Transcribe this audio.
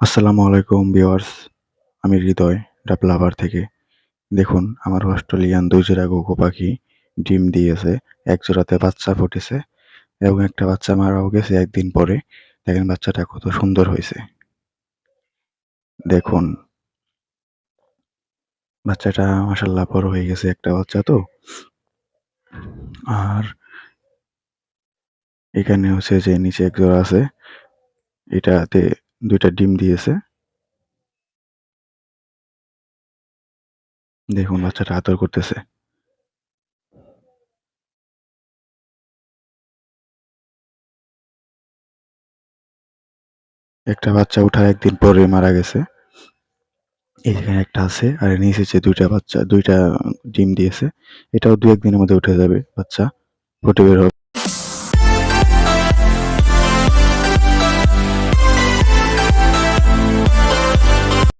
আসসালামু আলাইকুম ভিউয়ার্স, আমি হৃদয় ডাব লাভার থেকে। দেখুন, আমার অস্ট্রেলিয়ান দুই জোড়া ঘুঘু পাখি ডিম দিয়েছে, এক জোড়াতে বাচ্চা ফুটেছে এবং একটা বাচ্চা মারাও গেছে একদিন পরে। দেখেন বাচ্চাটা কত সুন্দর হয়েছে। দেখুন, বাচ্চাটা মাসাল্লাহ বড় হয়ে গেছে একটা বাচ্চা তো। আর এখানে হচ্ছে যে নিচে এক জোড়া আছে, এটাতে দুইটা ডিম দিয়েছে। দেখুন, বাচ্চাটা আদর করতেছে। একটা বাচ্চা ওঠার একদিন পরে মারা গেছে। এখানে একটা আছে, আর নিচে যে দুইটা বাচ্চা, দুইটা ডিম দিয়েছে। এটাও দু একদিনের মধ্যে উঠে যাবে বাচ্চা, ফুটে বের হবে।